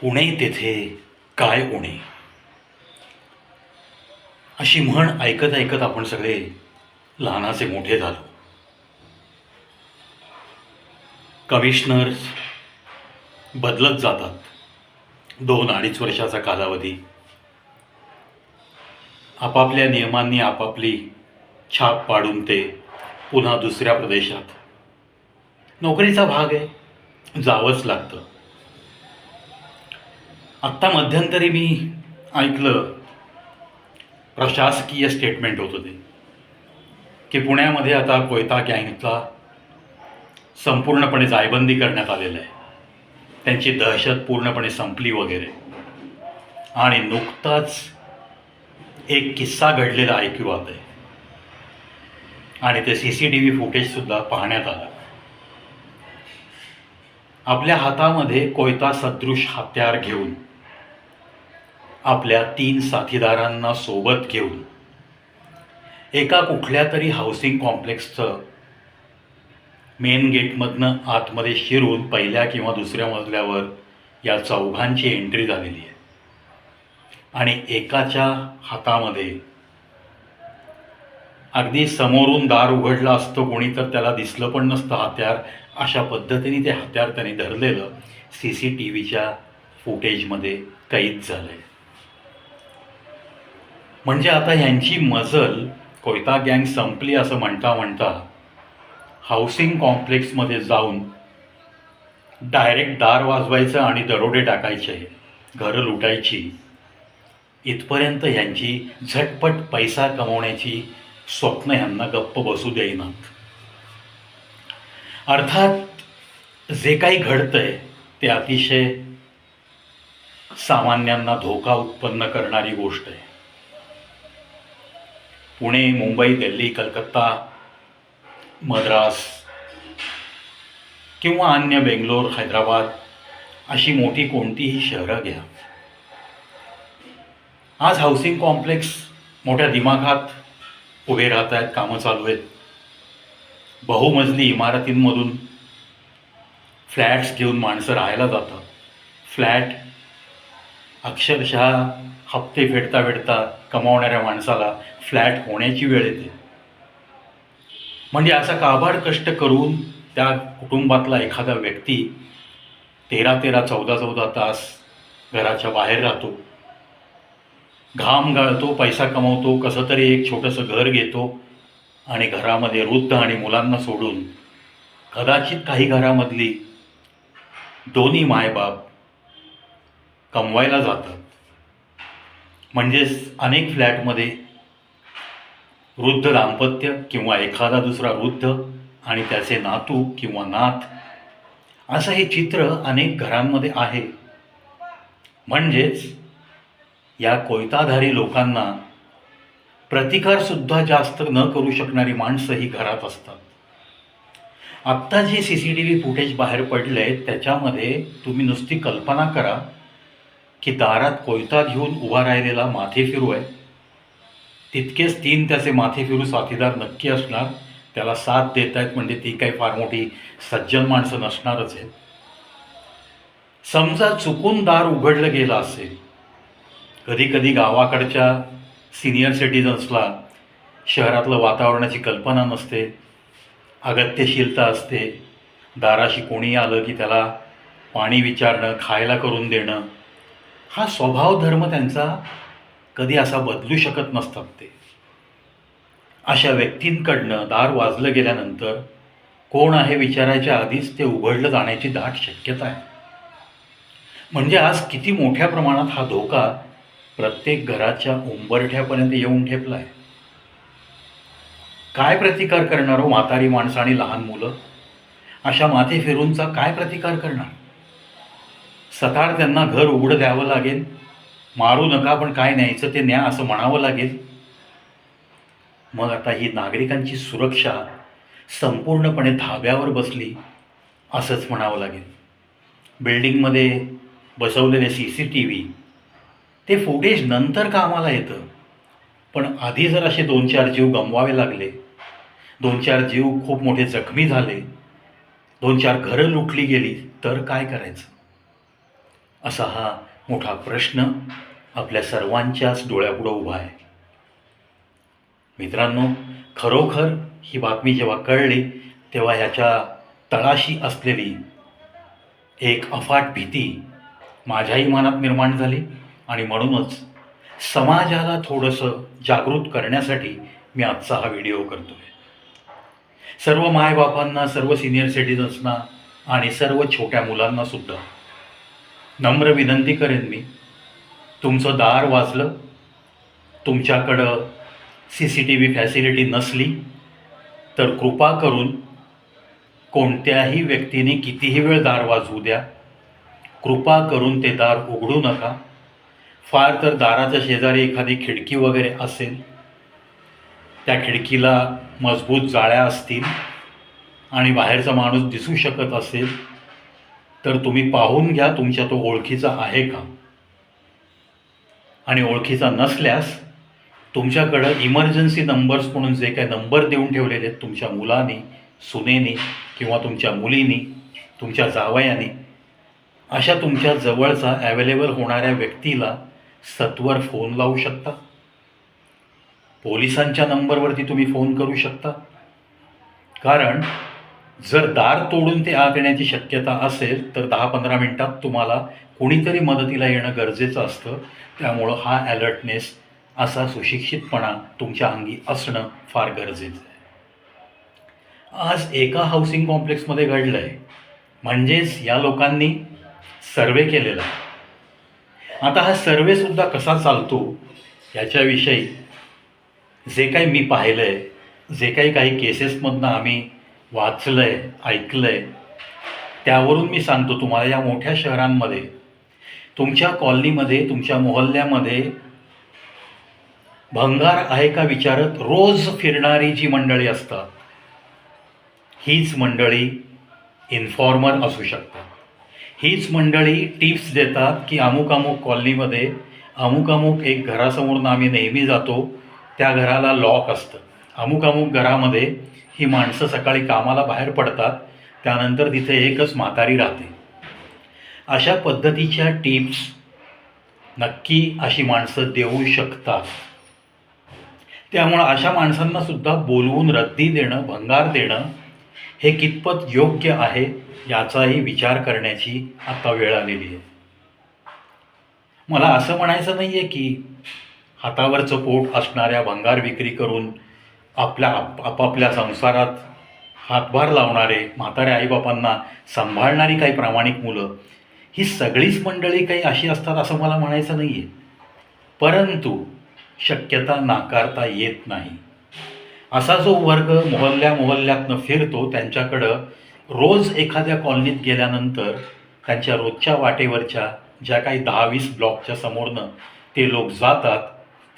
पुणे तेथे काय उणे? अशी म्हण ऐकत ऐकत आपण सगळे लहानाचे मोठे झालो. कमिशनर्स बदलत जातात. दोन अडीच वर्षाचा कालावधी. आपापल्या नियमांनी आपापली छाप पाडून ते पुन्हा दुसऱ्या प्रदेशात. नोकरीचा भाग आहे. जावंच लागतं. आत्ता मध्यंतरी मी ऐकलं प्रशासकीय स्टेटमेंट होतं ते की पुण्यामध्ये आता कोयता गँगचा संपूर्णपणे जायबंदी करण्यात आलेलं आहे. त्यांची दहशत पूर्णपणे संपली वगैरे. आणि नुकताच एक किस्सा घडलेला ऐकू आहे. आणि ते सी सी टी व्ही फुटेजसुद्धा पाहण्यात आलं. आपल्या हातामध्ये कोयता सदृश हत्यार घेऊन आपल्या तीन साथीदारांना सोबत घेऊन. एका कुठल्या तरी हाऊसिंग कॉम्प्लेक्सचं मेन गेटमधनं आतमध्ये शिरून पहिल्या किंवा दुसऱ्या मजल्यावर या चौघांची एंट्री झालेली आहे. आणि एकाच्या हातामध्ये अगदी समोरून दार उघडलं असतं कोणी तर त्याला दिसलं पण नसतं हत्यार. अशा पद्धतीने ते हत्यार त्याने धरलेलं सी सी टी व्हीच्या फुटेजमध्ये कैद झालं आहे म्हणजे आता ह्यांची मजल कोयता गँग संपली असं म्हणता म्हणता हाऊसिंग कॉम्प्लेक्समध्ये जाऊन डायरेक्ट दार वाजवायचं आणि दरोडे टाकायचे घरं लुटायची इथपर्यंत ह्यांची झटपट पैसा कमवण्याची स्वप्न ह्यांना गप्प बसू देईनात. अर्थात जे काही घडतंय ते अतिशय सामान्यांना धोका उत्पन्न करणारी गोष्ट आहे. पुणे मुंबई दिल्ली कलकत्ता मद्रास किंवा अन्य बेंगलोर हैदराबाद अशी मोठी कोणतीही शहरं घ्या. आज हाऊसिंग कॉम्प्लेक्स मोठ्या दिमागात उभे राहत आहेत कामं चालू आहेत. बहुमजली इमारतींमधून फ्लॅट्स घेऊन माणसं राहायला जातात. फ्लॅट अक्षरशः हप्ते फेडता फेडता कमावणाऱ्या माणसाला फ्लॅट होण्याची वेळ येते. म्हणजे असा काबाड कष्ट करून त्या कुटुंबातला एखादा व्यक्ती तेरा तेरा चौदा चौदा तास घराच्या बाहेर राहतो. घाम गाळतो पैसा कमवतो कसं तरी एक छोटंसं घर घेतो आणि घरामध्ये वृद्ध आणि मुलांना सोडून कदाचित काही घरामधली दोन्ही मायबाप कमवायला जातात. म्हणजेच अनेक फ्लॅटमध्ये वृद्ध दाम्पत्य किंवा एखादा दुसरा वृद्ध आणि त्याचे नातू किंवा नात असं हे चित्र अनेक घरांमध्ये आहे. म्हणजेच या कोयताधारी लोकांना प्रतिकारसुद्धा जास्त न करू शकणारी माणसं ही घरात असतात. आत्ता जे C C T V footage बाहेर पडले आहेत त्याच्यामध्ये तुम्ही नुसती कल्पना करा की दारात कोयता घेऊन उभा राहिलेला माथे फिरू आहे. तितकेच तीन त्याचे माथे फिरू साथीदार नक्की असणार त्याला साथ देत आहेत म्हणजे ती काही फार मोठी सज्जन माणसं नसणारच आहेत. समजा चुकून दार उघडलं गेलं असेल कधी कधी गावाकडच्या सिनियर सिटीजन्सला शहरातलं वातावरणाची कल्पना नसते अगत्यशीलता असते दाराशी कोणी आलं की त्याला पाणी विचारणं खायला करून देणं हा स्वभाव धर्म त्यांचा कधी असा बदलू शकत नसतात ते. अशा व्यक्तींकडनं दार वाजलं गेल्यानंतर कोण आहे विचारायच्या आधीच ते उघडलं जाण्याची दाट शक्यता आहे. म्हणजे आज किती मोठ्या प्रमाणात हा धोका प्रत्येक घराच्या उंबरठ्यापर्यंत येऊन ठेपला आहे काय प्रतिकार करणार हो म्हातारी माणसं आणि लहान मुलं? अशा माथे फिरूंचा काय प्रतिकार करणार? सतार त्यांना घर उघडं द्यावं लागेल. मारू नका पण काय न्यायचं ते न्या असं म्हणावं लागेल. मग आता ही नागरिकांची सुरक्षा संपूर्णपणे धाब्यावर बसली असंच म्हणावं लागेल. बिल्डिंगमध्ये बसवलेले सी सी टी व्ही ते फुटेज नंतर कामाला येतं. पण आधी जर असे दोन चार जीव गमवावे लागले दोन चार जीव खूप मोठे जखमी झाले दोन चार घरं लुटली गेली तर काय करायचं? असा हा मोठा प्रश्न आपल्या सर्वांच्याच डोळ्यापुढं उभा आहे. मित्रांनो खरोखर ही बातमी जेव्हा कळली तेव्हा ह्याच्या तळाशी असलेली एक अफाट भीती माझ्याही मनात निर्माण झाली आणि म्हणूनच समाजाला थोडंसं जागृत करण्यासाठी मी आजचा हा व्हिडिओ करतो आहे सर्व मायबापांना सर्व सिनियर सिटिझन्सना आणि सर्व छोट्या मुलांना सुद्धा नम्र विनंती करेन मी. तुमचं दार वाजलं. तुमच्याकडं C C T V facility नसली तर कृपा करून कोणत्याही व्यक्तीने कितीही वेळ दार वाजवू द्या. कृपा करून ते दार उघडू नका. फार तर दाराच्या शेजारी एखादी खिडकी वगैरे असेल. त्या खिडकीला मजबूत जाळ्या असतील आणि बाहेरचा माणूस दिसू शकत असेल. तर तुम्ही पाहून घ्या तुमच्या तो ओळखीचा आहे का? आणि ओळखीचा नसल्यास तुमच्याकडं इमर्जन्सी नंबर्स म्हणून जे काही नंबर देऊन ठेवलेले आहेत तुमच्या मुलाने सुनेने किंवा तुमच्या मुलीनी तुमच्या जावयानी अशा तुमच्या जवळचा ॲवेलेबल होणाऱ्या व्यक्तीला सत्वर फोन लावू शकता. पोलिसांच्या नंबरवरती तुम्ही फोन करू शकता. कारण जर दार तोडून ते आत येण्याची शक्यता असेल तर दहा पंधरा मिनटात तुम्हाला कोणीतरी मदतीला येणं गरजेचं असतं. त्यामुळं हा ॲलर्टनेस असा सुशिक्षितपणा तुमच्या अंगी असणं फार गरजेचं आहे. आज एका हाऊसिंग कॉम्प्लेक्समध्ये घडलं आहे म्हणजेच या लोकांनी सर्वे केलेला. आहे आता हा सर्वेसुद्धा कसा चालतो याच्याविषयी जे काही मी पाहिलं आहे जे काही काही केसेसमधनं आम्ही वाचलं आहे ऐकलं आहे त्यावरून मी सांगतो तुम्हाला या मोठ्या शहरांमध्ये तुमच्या कॉलनीमध्ये तुमच्या मोहल्ल्यामध्ये भंगार आहे का विचारत रोज फिरणारी जी मंडळी असतात हीच मंडळी इन्फॉर्मर असू शकतात. हीच मंडळी टिप्स देतात की अमुक अमुक कॉलनीमध्ये अमुक अमुक एक घरासमोरून आम्ही नेहमी जातो त्या घराला लॉक असतं. अमुक अमुक घरामध्ये ही माणसं सकाळी कामाला बाहेर पडतात त्यानंतर तिथे एकच म्हातारी राहते. अशा पद्धतीच्या टिप्स नक्की अशी माणसं देऊ शकतात. त्यामुळं अशा माणसांना सुद्धा बोलवून रद्दी देणं भंगार देणं हे कितपत योग्य आहे याचाही विचार करण्याची आता वेळ आलेली आहे. मला असं म्हणायचं नाही आहे की हातावरचं पोट असणाऱ्या भंगार विक्री करून आपल्या आप आपापल्या संसारात हातभार लावणारे म्हाताऱ्या आईबापांना सांभाळणारी काही प्रामाणिक मुलं ही सगळीच मंडळी काही अशी असतात असं मला म्हणायचं नाही आहे परंतु शक्यता नाकारता येत नाही. असा जो वर्ग मोहल्ल्या मोहल्ल्यातनं फिरतो त्यांच्याकडं रोज एखाद्या कॉलनीत गेल्यानंतर त्यांच्या रोजच्या वाटेवरच्या ज्या काही दहा वीस ब्लॉकच्या समोरनं ते लोक जातात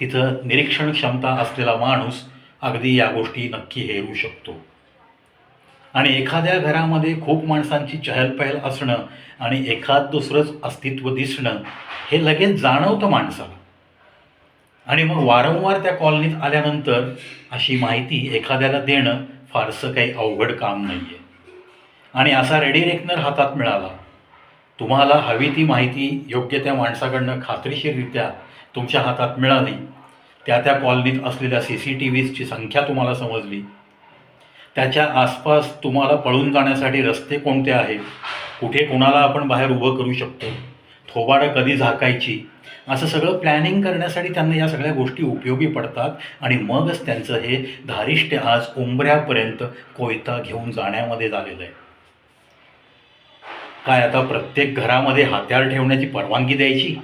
तिथं निरीक्षण क्षमता असलेला माणूस अगदी या गोष्टी नक्की हेरू शकतो. आणि एखाद्या घरामध्ये खूप माणसांची चहलपहल असणं आणि एखाद दुसरंच अस्तित्व दिसणं हे लगेच जाणवतं माणसाला. आणि मग वारंवार त्या कॉलनीत आल्यानंतर अशी माहिती एखाद्याला देणं फारसं काही अवघड काम नाही आहे आणि असा रेडी रेकनर हातात मिळाला. तुम्हाला हवी ती माहिती योग्य त्या माणसाकडनं खात्रीशीररित्या तुमच्या हातात मिळाली त्या त्या कॉलनीत असलेल्या सी सी टी व्हीजची संख्या तुम्हाला समजली. त्याच्या आसपास तुम्हाला पळून जाण्यासाठी रस्ते कोणते आहेत? कुठे कोणाला आपण बाहेर उभं करू शकतो? थोबाडं कधी झाकायची? असं सगळं प्लॅनिंग करण्यासाठी त्यांना या सगळ्या गोष्टी उपयोगी पडतात आणि मगच त्यांचं हे धारिष्ट्य आज उंबऱ्यापर्यंत कोयता घेऊन जाण्यामध्ये झालेलं आहे. काय आता प्रत्येक घरामध्ये हात्यार ठेवण्याची परवानगी द्यायची?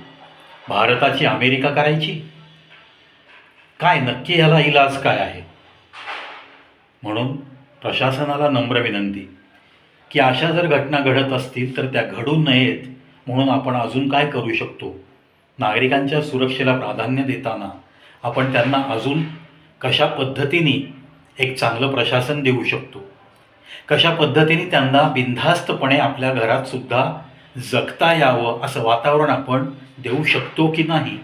भारताची अमेरिका करायची? काय नक्की याला इलाज काय आहे? म्हणून प्रशासनाला नम्र विनंती की अशा जर घटना घडत असतील तर त्या घडू नयेत म्हणून आपण अजून काय करू शकतो? नागरिकांच्या सुरक्षेला प्राधान्य देताना आपण त्यांना अजून कशा पद्धतीने एक चांगलं प्रशासन देऊ शकतो? कशा पद्धतीने त्यांना बिनधास्तपणे आपल्या घरातसुद्धा जगता यावं असं वातावरण आपण देऊ शकतो की नाही?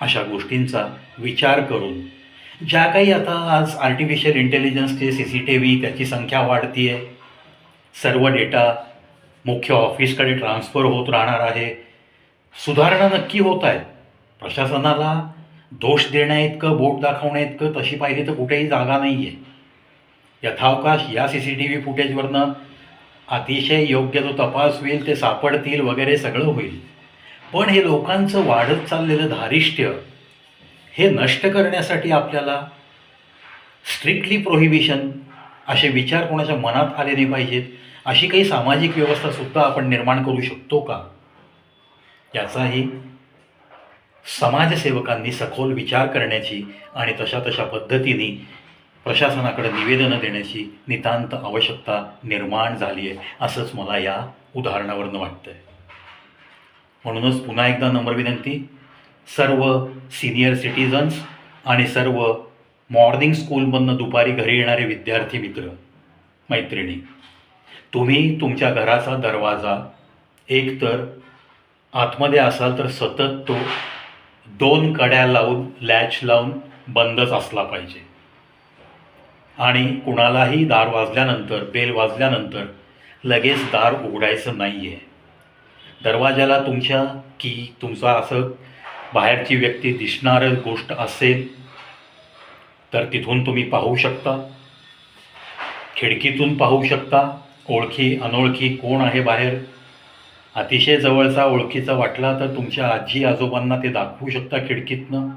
अशा गोष्टींचा विचार करून. ज्या काही आता आज आर्टिफिशियल इंटेलिजन्सचे सी सी टी व्ही त्याची संख्या वाढती आहे सर्व डेटा मुख्य ऑफिसकडे ट्रान्स्फर होत राहणार आहे. सुधारणा नक्की होत आहे. प्रशासनाला दोष देण्याइतकं बोट दाखवण्याइतकं तशी पाहिली तर कुठेही जागा नाही आहे यथावकाश या सी सी टी व्ही फुटेजवरनं अतिशय योग्य जो तपास होईल ते सापडतील वगैरे सगळं होईल. पण हे लोकांचं वाढत चाललेलं धारिष्ट्य हे नष्ट करण्यासाठी आपल्याला स्ट्रिक्टली प्रोहिबिशन असे विचार कोणाच्या मनात आले नाही पाहिजेत अशी काही सामाजिक व्यवस्थासुद्धा आपण निर्माण करू शकतो का? याचाही समाजसेवकांनी सखोल विचार करण्याची आणि तशा तशा पद्धतीने प्रशासनाकडे निवेदनं देण्याची नितांत आवश्यकता निर्माण झाली आहे असंच मला या उदाहरणावरनं वाटतं आहे म्हणूनच पुन्हा एकदा नम्र विनंती. सर्व सिनियर सिटीजन्स आणि सर्व मॉर्निंग स्कूलमधनं दुपारी घरी येणारे विद्यार्थी मित्र मैत्रिणी तुम्ही तुमच्या घराचा दरवाजा एकतर आतमध्ये असाल तर सतत तो दोन कड्या लावून लॅच लावून बंदच असला पाहिजे. आणि कुणालाही दार वाजल्यानंतर बेल वाजल्यानंतर लगेच दार उघडायचं नाही आहे दरवाजाला तुमच्या की तुमचा असं बाहेरची व्यक्ती दिसणारं गोष्ट असेल तर तिथून तुम्ही पाहू शकता. खिडकीतून पाहू शकता ओळखी अनोळखी कोण आहे बाहेर. अतिशय जवळचा ओळखीचा वाटला तर तुमच्या आजी आजोबांना ते दाखवू शकता खिडकीतनं.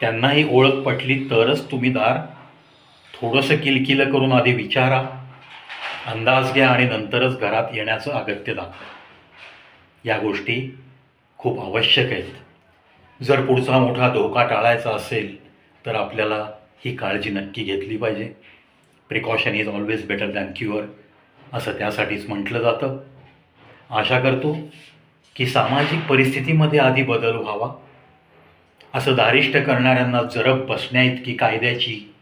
त्यांनाही ओळख पटली तरच तुम्ही दार थोडंसं किलकिलं करून आधी विचारा. अंदाज घ्या आणि नंतरच घरात येण्याचं अगत्य दाखवा. या गोष्टी खूप आवश्यक आहेत. जर पुढचा मोठा धोका टाळायचा असेल तर आपल्याला ही काळजी नक्की घेतली पाहिजे. Precaution is always better than cure असं त्यासाठीच म्हटलं जातं. आशा करतो की सामाजिक परिस्थितीमध्ये आधी बदल व्हावा. असं दारिष्ट करणाऱ्यांना जरब बसण्याइतकी कायद्याची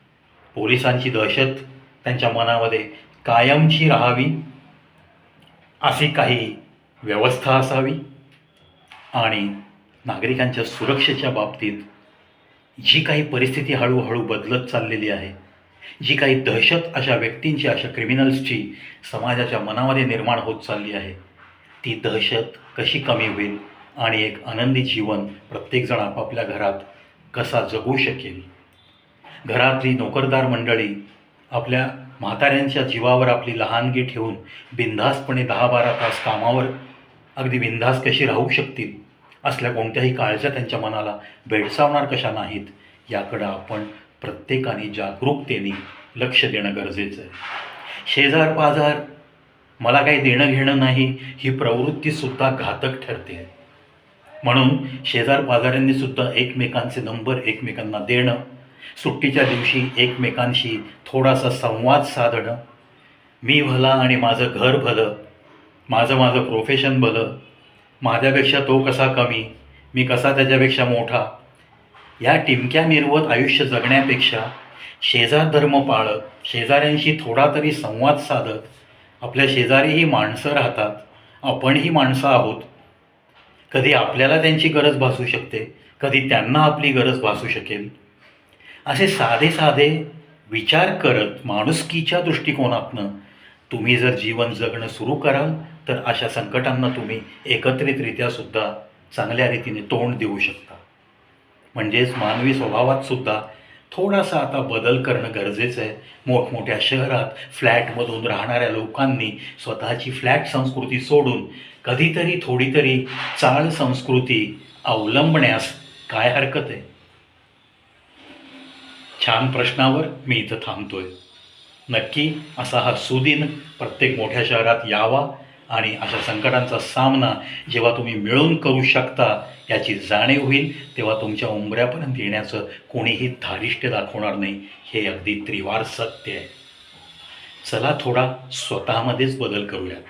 पोलिसांची दहशत त्यांच्या मनामध्ये कायमची राहावी अशी काही व्यवस्था असावी आणि नागरिकांच्या सुरक्षेच्या बाबतीत जी काही परिस्थिती हळूहळू बदलत चाललेली आहे जी काही दहशत अशा व्यक्तींची अशा क्रिमिनल्सची समाजाच्या मनामध्ये निर्माण होत चालली आहे ती दहशत कशी कमी होईल आणि एक आनंदी जीवन प्रत्येकजण आपापल्या घरात कसा जगू शकेल? घरातली नोकरदार मंडळी आपल्या म्हाताऱ्यांच्या जीवावर आपली लहानगी ठेवून बिनधास्तपणे दहा बारा तास कामावर अगदी बिनधास्त कशी राहू शकतील असल्या कोणत्याही काळजा त्यांच्या मनाला भेडसावणार कशा नाहीत याकडं आपण प्रत्येकाने जागरूकतेने लक्ष देणं गरजेचं आहे. शेजार पाजार मला काही देणं घेणं नाही ही प्रवृत्तीसुद्धा घातक ठरते. आहे म्हणून शेजार पाजाऱ्यांनीसुद्धा एकमेकांचे नंबर एकमेकांना देणं सुट्टीच्या दिवशी एकमेकांशी थोडासा संवाद साधणं मी भला आणि माझं घर भलं माझं माझं प्रोफेशन भलं माझ्यापेक्षा तो कसा कमी मी कसा त्याच्यापेक्षा मोठा या टिमक्या मिरवत आयुष्य जगण्यापेक्षा शेजार धर्म पाळत शेजाऱ्यांशी थोडा तरी संवाद साधत आपल्या शेजारीही माणसं राहतात आपणही माणसं आहोत. कधी आपल्याला त्यांची गरज भासू शकते कधी त्यांना आपली गरज भासू शकेल. असे साधे साधे विचार करत माणुसकीच्या दृष्टिकोनातनं तुम्ही जर जीवन जगणं सुरू कराल तर अशा संकटांना तुम्ही एकत्रितरित्या सुद्धा चांगल्या रीतीने तोंड देऊ शकता. म्हणजेच मानवी स्वभावात सुद्धा थोडासा आता बदल करणं गरजेचं आहे. मोठमोठ्या शहरात फ्लॅटमधून राहणाऱ्या लोकांनी स्वतःची फ्लॅट संस्कृती सोडून कधीतरी थोडीतरी चाळ संस्कृती अवलंबण्यास काय हरकत आहे? छान प्रश्नावर मी इथं थांबतोय. नक्की असा हा सुदिन प्रत्येक मोठ्या शहरात यावा आणि अशा संकटांचा सामना जेव्हा तुम्ही मिळून करू शकता याची जाणीव होईल तेव्हा तुमच्या उंबऱ्यापर्यंत येण्याचं कोणीही धारिष्ट्य दाखवणार नाही. हे अगदी त्रिवार सत्य आहे. चला थोडा स्वतःमध्येच बदल करूयात.